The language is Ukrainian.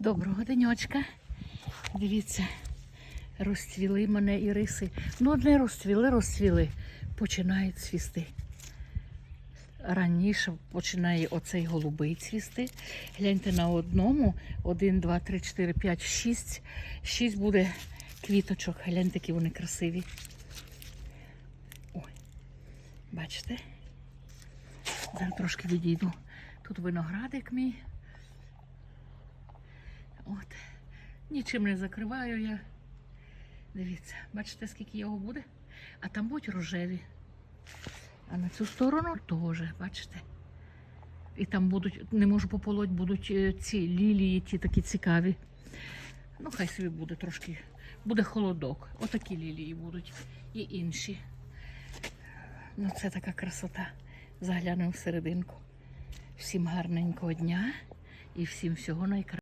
Доброго денечка. Дивіться, розцвіли мене іриси. Ну, не розцвіли, розцвіли. Починають цвісти. Раніше починає оцей голубий цвісти. Гляньте на одному. Один, два, три, чотири, п'ять, шість. Шість буде квіточок. Гляньте, які вони красиві. Ой, бачите? Зараз трошки відійду. Тут виноградик мій. Нічим не закриваю я. Дивіться, бачите, скільки його буде? А там будуть рожеві. А на цю сторону теж, бачите. І там будуть, не можу пополоть, будуть е, ці лілії, ті такі цікаві. Ну, хай собі буде трошки. Буде холодок. Отакі лілії будуть. І інші. Ну, це така красота. Заглянемо всерединку. Всім гарненького дня і всім всього найкращого.